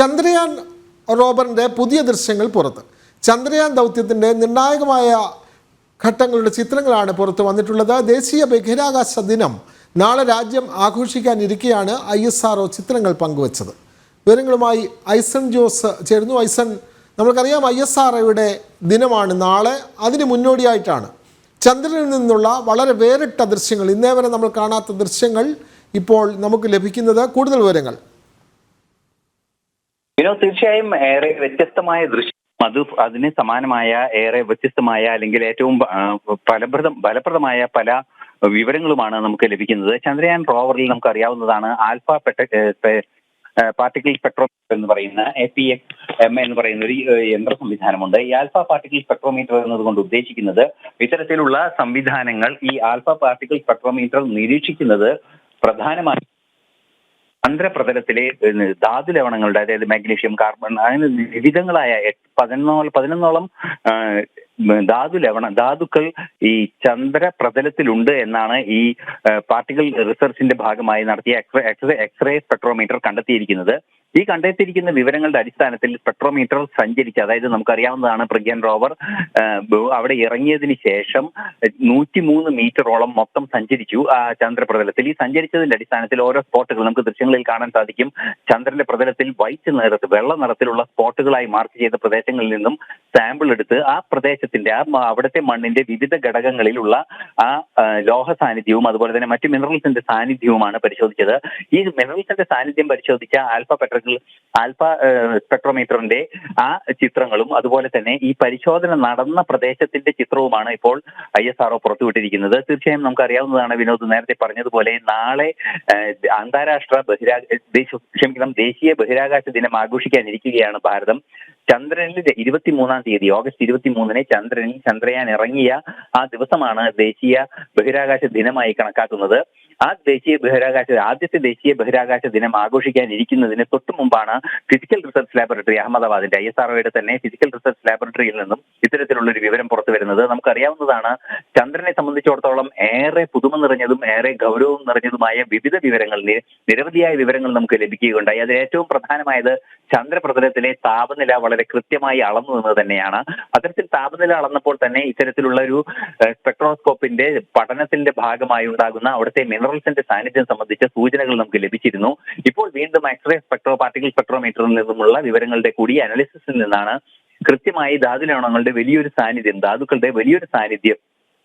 ചന്ദ്രയാൻ റോബറിന്റെ പുതിയ ദൃശ്യങ്ങൾ പുറത്ത്. ചന്ദ്രയാൻ ദൗത്യത്തിന്റെ നിർണായകമായ ഘട്ടങ്ങളുടെ ചിത്രങ്ങളാണ് പുറത്തു വന്നിട്ടുള്ളത്. ദേശീയ ബഹിരാകാശ ദിനം. നാളെ രാജ്യം ആഘോഷിക്കാനിരിക്കെയാണ് ഐ എസ് ആർ ചിത്രങ്ങൾ പങ്കുവച്ചത്. വിവരങ്ങളുമായി ഐസൺ ജോസ് ചേരുന്നു. ഐസൺ നമ്മൾക്കറിയാം ഐ എസ് ആർ ദിനമാണ് നാളെ. അതിന് മുന്നോടിയായിട്ടാണ്. ചന്ദ്രനിൽ നിന്നുള്ള വളരെ വേറിട്ട ദൃശ്യങ്ങൾ ഇന്നേ വരെ നമ്മൾ കാണാത്ത ദൃശ്യങ്ങൾ ഇപ്പോൾ നമുക്ക് ലഭിക്കുന്നത്. കൂടുതൽ വിവരങ്ങൾ. വിനോദ് തീർച്ചയായും ഏറെ വ്യത്യസ്തമായ ദൃശ്യം. അത് അതിന് സമാനമായ ഏറെ വ്യത്യസ്തമായ അല്ലെങ്കിൽ ഏറ്റവും ഫലപ്രദം ഫലപ്രദമായ പല വിവരങ്ങളുമാണ് നമുക്ക് ലഭിക്കുന്നത്. ചന്ദ്രയാൻ റോവറിൽ നമുക്ക് അറിയാവുന്നതാണ് ആൽഫ പെട്ട പാർട്ടിക്കിൾ സ്പെക്ട്രോമീറ്റർ എന്ന് പറയുന്ന എ പി എക്സ് എം എന്ന് പറയുന്ന ഒരു യന്ത്ര സംവിധാനമുണ്ട്. ഈ ആൽഫ പാർട്ടിക്കിൾ സ്പെക്ട്രോമീറ്റർ എന്നതുകൊണ്ട് ഉദ്ദേശിക്കുന്നത് ഇത്തരത്തിലുള്ള സംവിധാനങ്ങൾ ഈ ആൽഫ പാർട്ടിക്കിൾ സ്പെക്ട്രോമീറ്റർ നിരീക്ഷിക്കുന്നത് പ്രധാനമായും ചന്ദ്രപ്രതലത്തിലെ ഏഹ്, ധാതു ലവണങ്ങളുടെ അതായത് മാഗ്നീഷ്യം കാർബൺ അങ്ങനെ വിവിധങ്ങളായ പതിനൊന്നോ പതിനൊന്നോളം ധാതു ലവണ ധാതുക്കൾ ഈ ചന്ദ്രപ്രതലത്തിലുണ്ട് എന്നാണ് ഈ പാർട്ടിക്കൽ റിസർച്ചിന്റെ ഭാഗമായി നടത്തിയ എക്സ്റേ സ്പെക്ട്രോമീറ്റർ കണ്ടെത്തിയിരിക്കുന്നത്. ഈ കണ്ടെത്തിയിരിക്കുന്ന വിവരങ്ങളുടെ അടിസ്ഥാനത്തിൽ സ്പെക്ട്രോമീറ്റർ സഞ്ചരിച്ച് അതായത് നമുക്കറിയാവുന്നതാണ് പ്രഗ്യാൻ റോവർ അവിടെ ഇറങ്ങിയതിന് ശേഷം നൂറ്റിമൂന്ന് മീറ്ററോളം മൊത്തം സഞ്ചരിച്ചു ആ ചന്ദ്രപ്രതലത്തിൽ. ഈ സഞ്ചരിച്ചതിന്റെ അടിസ്ഥാനത്തിൽ ഓരോ സ്പോട്ടുകൾ നമുക്ക് ദൃശ്യങ്ങളിൽ കാണാൻ സാധിക്കും. ചന്ദ്രന്റെ പ്രതലത്തിൽ വൈറ്റ് നിറത്ത് വെള്ള നിറത്തിലുള്ള സ്പോട്ടുകളായി മാർക്ക് ചെയ്ത പ്രദേശങ്ങളിൽ നിന്നും സാമ്പിൾ എടുത്ത് ആ പ്രദേശത്തിന്റെ ആ അവിടുത്തെ മണ്ണിന്റെ വിവിധ ഘടകങ്ങളിലുള്ള ആ ലോഹ സാന്നിധ്യവും അതുപോലെ തന്നെ മറ്റ് മിനറൽസിന്റെ സാന്നിധ്യവുമാണ് പരിശോധിച്ചത്. ഈ മിനറൽസിന്റെ സാന്നിധ്യം പരിശോധിച്ച ആൽഫ പെട്രകൾ ആൽഫ സ്പെക്ട്രോമീറ്ററിന്റെ ആ ചിത്രങ്ങളും അതുപോലെ തന്നെ ഈ പരിശോധന നടന്ന പ്രദേശത്തിന്റെ ചിത്രവുമാണ് ഇപ്പോൾ ഐ എസ് ആർഒ പുറത്തുവിട്ടിരിക്കുന്നത്. തീർച്ചയായും നമുക്കറിയാവുന്നതാണ് വിനോദ് നേരത്തെ പറഞ്ഞതുപോലെ നാളെ അന്താരാഷ്ട്ര ബഹിരാകാശ ക്ഷമിക്കണം ദേശീയ ബഹിരാകാശ ദിനം ആഘോഷിക്കാനിരിക്കുകയാണ് ഭാരതം. ചന്ദ്രനിൽ ഇരുപത്തിമൂന്നാം തീയതി ഓഗസ്റ്റ് ഇരുപത്തിമൂന്നിന് ചന്ദ്രനിൽ ചന്ദ്രയാൻ ഇറങ്ങിയ ആ ദിവസമാണ് ദേശീയ ബഹിരാകാശ ദിനമായി കണക്കാക്കുന്നത്. ആ ദേശീയ ബഹിരാകാശ ആദ്യത്തെ ദേശീയ ബഹിരാകാശ ദിനം ആഘോഷിക്കാനിരിക്കുന്നതിന് തൊട്ടു മുമ്പാണ് ഫിസിക്കൽ റിസർച്ച് ലാബറട്ടറി അഹമ്മദാബാദിന്റെ ഐ എസ് ആർഒയുടെ തന്നെ ഫിസിക്കൽ റിസർച്ച് ലാബറട്ടറിയിൽ നിന്നും ഇത്തരത്തിലുള്ള ഒരു വിവരം പുറത്തു വരുന്നത്. നമുക്കറിയാവുന്നതാണ് ചന്ദ്രനെ സംബന്ധിച്ചിടത്തോളം ഏറെ പുതുമ നിറഞ്ഞതും ഏറെ ഗൗരവം നിറഞ്ഞതുമായ വിവിധ വിവരങ്ങൾ നിരവധിയായ വിവരങ്ങൾ നമുക്ക് ലഭിക്കുകയുണ്ടായി. അതിൽ ഏറ്റവും പ്രധാനമായത് ചന്ദ്രപ്രതലത്തിലെ താപനില വളരെ കൃത്യമായി അളന്നു എന്നത് തന്നെയാണ്. അത്തരത്തിൽ താപനില അളന്നപ്പോൾ തന്നെ ഇത്തരത്തിലുള്ള ഒരു സ്പെക്ട്രോസ്കോപ്പിന്റെ പഠനത്തിന്റെ ഭാഗമായി ഉണ്ടാകുന്ന അവിടുത്തെ മിനറൽസിന്റെ സാന്നിധ്യം സംബന്ധിച്ച സൂചനകൾ നമുക്ക് ലഭിച്ചിരുന്നു. ഇപ്പോൾ വീണ്ടും എക്സ്റേ സ്പെക്ട്രോ പാർട്ടിക്കൽ സ്പെക്ട്രോമീറ്ററിൽ നിന്നുമുള്ള വിവരങ്ങളുടെ കൂടി അനാലിസിസിൽ നിന്നാണ് കൃത്യമായി ധാതു ലവണങ്ങളുടെ വലിയൊരു സാന്നിധ്യം ധാതുക്കളുടെ വലിയൊരു സാന്നിധ്യം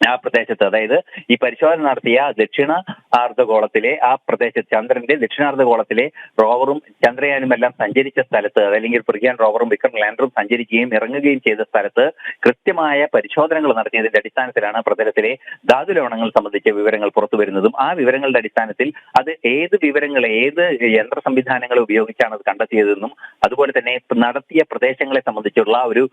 ആ പ്രദേശത്ത് അതായത് ഈ പരിശോധന നടത്തിയ ദക്ഷിണ അർദ്ധഗോളത്തിലെ ആ പ്രദേശത്ത് ചന്ദ്രന്റെ ദക്ഷിണാർദ്ധഗോളത്തിലെ റോവറും ചന്ദ്രയാനും എല്ലാം സഞ്ചരിച്ച സ്ഥലത്ത് അല്ലെങ്കിൽ പ്രഗ്യാൻ റോവറും വിക്രം ലാൻഡറും സഞ്ചരിക്കുകയും ഇറങ്ങുകയും ചെയ്ത സ്ഥലത്ത് കൃത്യമായ പരിശോധനകൾ നടത്തിയതിന്റെ അടിസ്ഥാനത്തിലാണ് പ്രതലത്തിലെ ധാതു ലവണങ്ങൾ സംബന്ധിച്ച വിവരങ്ങൾ പുറത്തു വരുന്നതും. ആ വിവരങ്ങളുടെ അടിസ്ഥാനത്തിൽ അത് ഏത് വിവരങ്ങൾ ഏത് യന്ത്ര സംവിധാനങ്ങൾ ഉപയോഗിച്ചാണ് അത് കണ്ടെത്തിയതെന്നും അതുപോലെ തന്നെ നടത്തിയ പ്രദേശങ്ങളെ സംബന്ധിച്ചുള്ള ഒരു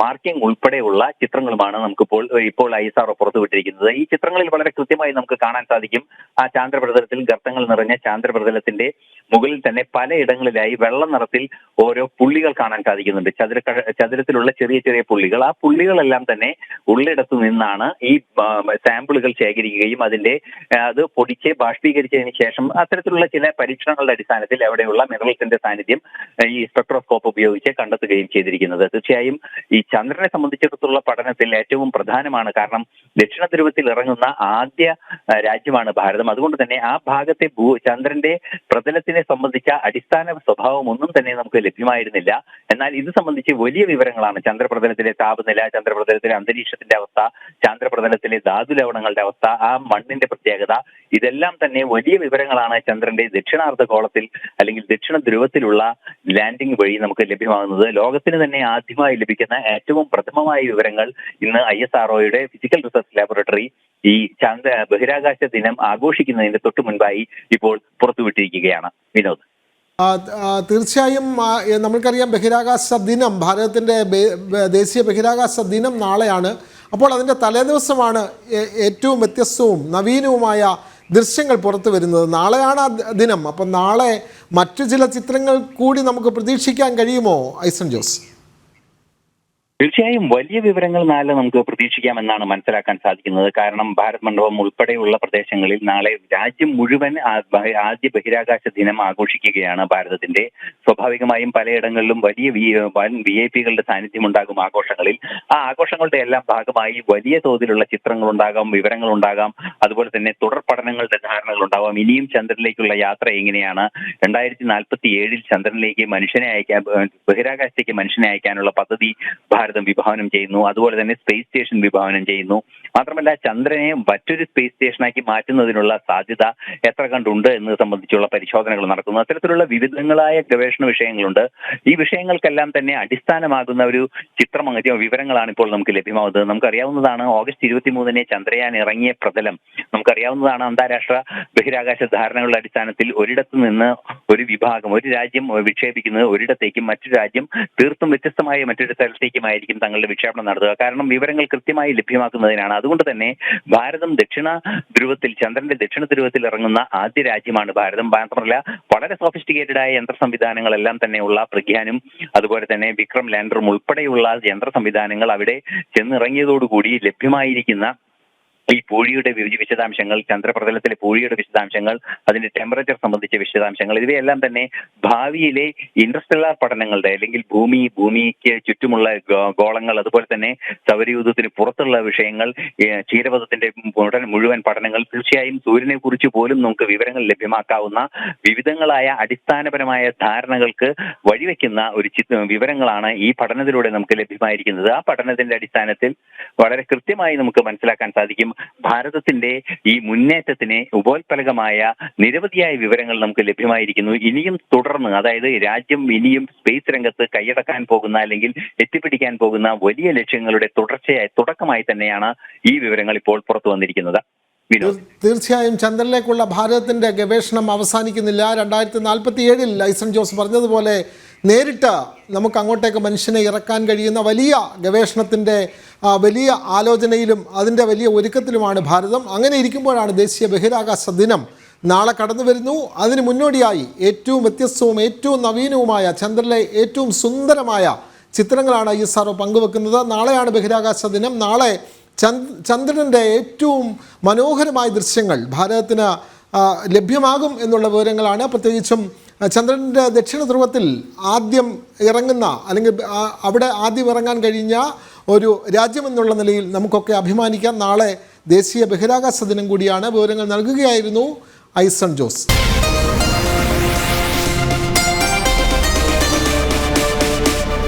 മാർക്കിംഗ് ഉൾപ്പെടെയുള്ള ചിത്രങ്ങളുമാണ് നമുക്കിപ്പോൾ ഇപ്പോൾ ഐ എസ് ആർ പുറത്തുവിട്ടിരിക്കുന്നത്. ഈ ചിത്രങ്ങളിൽ വളരെ കൃത്യമായി നമുക്ക് കാണാൻ സാധിക്കും. ആ ചാന്ദ്രപ്രതലത്തിൽ ഗർത്തങ്ങൾ നിറഞ്ഞ ചാന്ദ്രപ്രതലത്തിന്റെ മുകളിൽ തന്നെ പലയിടങ്ങളിലായി വെള്ള നിറത്തിൽ ഓരോ പുള്ളികൾ കാണാൻ സാധിക്കുന്നുണ്ട്. ചതുര ചതുരത്തിലുള്ള ചെറിയ ചെറിയ പുള്ളികൾ. ആ പുള്ളികളെല്ലാം തന്നെ ഉള്ളിടത്തു നിന്നാണ് ഈ സാമ്പിളുകൾ ശേഖരിക്കുകയും അതിന്റെ അത് പൊടിച്ച് ബാഷ്പീകരിച്ചതിന് ശേഷം അത്തരത്തിലുള്ള ചില പരീക്ഷണങ്ങളുടെ അടിസ്ഥാനത്തിൽ അവിടെയുള്ള മിനറൽസിന്റെ സാന്നിധ്യം ഈ സ്പെക്ട്രോസ്കോപ്പ് ഉപയോഗിച്ച് കണ്ടെത്തുകയും ചെയ്തിരിക്കുന്നത്. തീർച്ചയായും ഈ ചന്ദ്രനെ സംബന്ധിച്ചിടത്തോളം പഠനത്തിൽ ഏറ്റവും പ്രധാനമാണ്. കാരണം ദക്ഷിണ ധ്രുവത്തിൽ ഇറങ്ങുന്ന ആദ്യ രാജ്യമാണ് ഭാരതം. അതുകൊണ്ട് തന്നെ ആ ഭാഗത്തെ ഭൂ ചന്ദ്രന്റെ പ്രതലത്തിനെ സംബന്ധിച്ച അടിസ്ഥാന സ്വഭാവം ഒന്നും തന്നെ നമുക്ക് ലഭ്യമായിരുന്നില്ല. എന്നാൽ ഇത് സംബന്ധിച്ച് വലിയ വിവരങ്ങളാണ്. ചന്ദ്രപ്രതലത്തിലെ താപനില ചന്ദ്രപ്രതലത്തിലെ അന്തരീക്ഷത്തിന്റെ അവസ്ഥ ചന്ദ്രപ്രതലത്തിലെ ധാതു ലവണങ്ങളുടെ അവസ്ഥ ആ മണ്ണിന്റെ പ്രത്യേകത ഇതെല്ലാം തന്നെ വലിയ വിവരങ്ങളാണ് ചന്ദ്രന്റെ ദക്ഷിണാർദ്ധഗോളത്തിൽ അല്ലെങ്കിൽ ദക്ഷിണ ധ്രുവത്തിലുള്ള ലാൻഡിംഗ് വഴി നമുക്ക് ലഭ്യമാകുന്നത്. ലോകത്തിന് തന്നെ ആദ്യമായി ലഭിക്കുന്ന ഏറ്റവും പ്രഥമമായ വിവരങ്ങൾ ഇന്ന് ഐ എസ് ആർഒയുടെ ഫിസിക്കൽ റിസർച്ച് ലാബോറട്ടറി ഈ ചന്ദ്ര ബഹിരാകാശ ദിനം ആഘോഷിക്കുന്നതിന്റെ തൊട്ടു മുൻപായി ഇപ്പോൾ പുറത്തുവിട്ടിരിക്കുകയാണ് വിനോദ്. തീർച്ചയായും നമ്മൾക്കറിയാം ബഹിരാകാശ ദിനം ബെ- ദേശീയ ബഹിരാകാശ ദിനം നാളെയാണ്. അപ്പോൾ അതിന്റെ തലേദിവസമാണ് ഏറ്റവും വ്യത്യസ്തവും നവീനവുമായ ദൃശ്യങ്ങൾ പുറത്തു വരുന്നത്. നാളെയാണ് ആ ദിനം. അപ്പം നാളെ മറ്റു ചില ചിത്രങ്ങൾ കൂടി നമുക്ക് പ്രതീക്ഷിക്കാൻ കഴിയുമോ ഐസൺ ജോസ്? തീർച്ചയായും വലിയ വിവരങ്ങൾ നാളെ നമുക്ക് പ്രതീക്ഷിക്കാമെന്നാണ് മനസ്സിലാക്കാൻ സാധിക്കുന്നത്. കാരണം ഭാരത് മണ്ഡപം ഉൾപ്പെടെയുള്ള പ്രദേശങ്ങളിൽ നാളെ രാജ്യം മുഴുവൻ ആദ്യ ബഹിരാകാശ ദിനം ആഘോഷിക്കുകയാണ് ഭാരതത്തിന്റെ. സ്വാഭാവികമായും പലയിടങ്ങളിലും വലിയ വി ഐ പികളുടെ സാന്നിധ്യം ഉണ്ടാകും ആഘോഷങ്ങളിൽ. ആ ആഘോഷങ്ങളുടെ എല്ലാം ഭാഗമായി വലിയ തോതിലുള്ള ചിത്രങ്ങൾ ഉണ്ടാകാം വിവരങ്ങൾ ഉണ്ടാകാം അതുപോലെ തന്നെ തുടർ പഠനങ്ങളുടെ ധാരണകൾ ഉണ്ടാവാം ഇനിയും ചന്ദ്രനിലേക്കുള്ള യാത്ര എങ്ങനെയാണ്? രണ്ടായിരത്തി നാൽപ്പത്തി ഏഴിൽ ചന്ദ്രനിലേക്ക് മനുഷ്യനെ അയക്കാൻ ബഹിരാകാശത്തേക്ക് മനുഷ്യനെ അയക്കാനുള്ള പദ്ധതി ഭാരതം വിഭാവനം ചെയ്യുന്നു. അതുപോലെ തന്നെ സ്പേസ് സ്റ്റേഷൻ വിഭാവനം ചെയ്യുന്നു. മാത്രമല്ല ചന്ദ്രനെ മറ്റൊരു സ്പേസ് സ്റ്റേഷനാക്കി മാറ്റുന്നതിനുള്ള സാധ്യത എത്ര കണ്ടുണ്ട് എന്നത് സംബന്ധിച്ചുള്ള പരിശോധനകൾ നടക്കുന്നു. അത്തരത്തിലുള്ള വിവിധങ്ങളായ ഗവേഷണ വിഷയങ്ങളുണ്ട്. ഈ വിഷയങ്ങൾക്കെല്ലാം തന്നെ അടിസ്ഥാനമാകുന്ന ഒരു ചിത്രം വിവരങ്ങളാണ് ഇപ്പോൾ നമുക്ക് ലഭ്യമാവുന്നത് നമുക്കറിയാവുന്നതാണ് ഓഗസ്റ്റ് ഇരുപത്തി മൂന്നിന് ചന്ദ്രയാൻ ഇറങ്ങിയ പ്രതലം. നമുക്കറിയാവുന്നതാണ് അന്താരാഷ്ട്ര ബഹിരാകാശ ധാരണകളുടെ അടിസ്ഥാനത്തിൽ ഒരിടത്ത് നിന്ന് ഒരു വിഭാഗം ഒരു രാജ്യം വിക്ഷേപിക്കുന്നത്. ഒരിടത്തേക്കും മറ്റു രാജ്യം തീർത്തും വ്യത്യസ്തമായ മറ്റൊരു സ്ഥലത്തേക്കുമായിരിക്കും തങ്ങളുടെ വിക്ഷേപണം നടത്തുക. കാരണം വിവരങ്ങൾ കൃത്യമായി ലഭ്യമാക്കുന്നതിനാണ്. അതുകൊണ്ട് തന്നെ ഭാരതം ദക്ഷിണ ധ്രുവത്തിൽ ചന്ദ്രന്റെ ദക്ഷിണ ധ്രുവത്തിൽ ഇറങ്ങുന്ന ആദ്യ രാജ്യമാണ് ഭാരതം. മാത്രമല്ല വളരെ സോഫിസ്റ്റിക്കേറ്റഡ് ആയ യന്ത്ര സംവിധാനങ്ങളെല്ലാം തന്നെയുള്ള പ്രഗ്യാനും അതുപോലെ തന്നെ വിക്രം ലാൻഡറും ഉൾപ്പെടെയുള്ള യന്ത്ര സംവിധാനങ്ങൾ അവിടെ ചെന്നിറങ്ങിയതോടുകൂടി ലഭ്യമായിരിക്കുന്ന ഈ പൂഴിയുടെ വിശദാംശങ്ങൾ ചന്ദ്രപ്രതലത്തിലെ പൂഴിയുടെ വിശദാംശങ്ങൾ അതിന്റെ ടെമ്പറേച്ചർ സംബന്ധിച്ച വിശദാംശങ്ങൾ ഇവയെല്ലാം തന്നെ ഭാവിയിലെ ഇൻഡസ്ട്രിയലാർ പഠനങ്ങളുടെ അല്ലെങ്കിൽ ഭൂമി ഭൂമിക്ക് ചുറ്റുമുള്ള ഗോളങ്ങൾ അതുപോലെ തന്നെ സൗരയൂഥത്തിന് പുറത്തുള്ള വിഷയങ്ങൾ ക്ഷീരപഥത്തിന്റെ മുഴുവൻ പഠനങ്ങൾ തീർച്ചയായും സൂര്യനെ കുറിച്ച് പോലും നമുക്ക് വിവരങ്ങൾ ലഭ്യമാക്കാവുന്ന വിവിധങ്ങളായ അടിസ്ഥാനപരമായ ധാരണകൾക്ക് വഴിവെക്കുന്ന ഒരു ചിത്ര വിവരങ്ങളാണ് ഈ പഠനത്തിലൂടെ നമുക്ക് ലഭ്യമായിരിക്കുന്നത്. ആ പഠനത്തിന്റെ അടിസ്ഥാനത്തിൽ വളരെ കൃത്യമായി നമുക്ക് മനസ്സിലാക്കാൻ സാധിക്കും ഭാരതത്തിന്റെ ഈ മുന്നേറ്റത്തിന് ഉപോത്പലകമായ നിരവധിയായ വിവരങ്ങൾ നമുക്ക് ലഭ്യമായിരിക്കുന്നു. ഇനിയും തുടർന്ന് അതായത് രാജ്യം ഇനിയും സ്പേസ് രംഗത്ത് കൈയടക്കാൻ പോകുന്ന അല്ലെങ്കിൽ എത്തിപ്പിടിക്കാൻ പോകുന്ന വലിയ ലക്ഷ്യങ്ങളുടെ തുടർച്ചയായി തുടക്കമായി തന്നെയാണ് ഈ വിവരങ്ങൾ ഇപ്പോൾ പുറത്തു വന്നിരിക്കുന്നത്. തീർച്ചയായും ചന്ദ്രനിലേക്കുള്ള ഭാരതത്തിന്റെ ഗവേഷണം അവസാനിക്കുന്നില്ല. രണ്ടായിരത്തി നാൽപ്പത്തി ഏഴിൽ ലൈസൺ ജോസ് പറഞ്ഞതുപോലെ നേരിട്ട് നമുക്ക് അങ്ങോട്ടേക്ക് മനുഷ്യനെ ഇറക്കാൻ കഴിയുന്ന വലിയ ഗവേഷണത്തിന്റെ വലിയ ആലോചനയിലും അതിന്റെ വലിയ ഒരുക്കത്തിലുമാണ് ഭാരതം. അങ്ങനെ ഇരിക്കുമ്പോഴാണ് ദേശീയ ബഹിരാകാശ ദിനം. നാളെ കടന്നു വരുന്നു. അതിന് മുന്നോടിയായി ഏറ്റവും വ്യത്യസ്തവും ഏറ്റവും നവീനവുമായ ചന്ദ്രനിലെ ഏറ്റവും സുന്ദരമായ ചിത്രങ്ങളാണ് ഈ സാറോ പങ്കുവെക്കുന്നത്. നാളെയാണ് ബഹിരാകാശ ദിനം. നാളെ ചന്ദ് ചന്ദ്രന്റെ ഏറ്റവും മനോഹരമായ ദൃശ്യങ്ങൾ ഭാരതത്തിന് ലഭ്യമാകും എന്നുള്ള വിവരങ്ങളാണ്. പ്രത്യേകിച്ചും ചന്ദ്രന്റെ ദക്ഷിണ ധ്രുവത്തിൽ ആദ്യം ഇറങ്ങുന്ന അല്ലെങ്കിൽ അവിടെ ആദ്യം ഇറങ്ങാൻ കഴിഞ്ഞ ഒരു രാജ്യമെന്നുള്ള നിലയിൽ നമുക്കൊക്കെ അഭിമാനിക്കാം. നാളെ ദേശീയ ബഹിരാകാശ ദിനം കൂടിയാണ്. വിവരങ്ങൾ നൽകുകയായിരുന്നു ഐസൺ ജോസ്.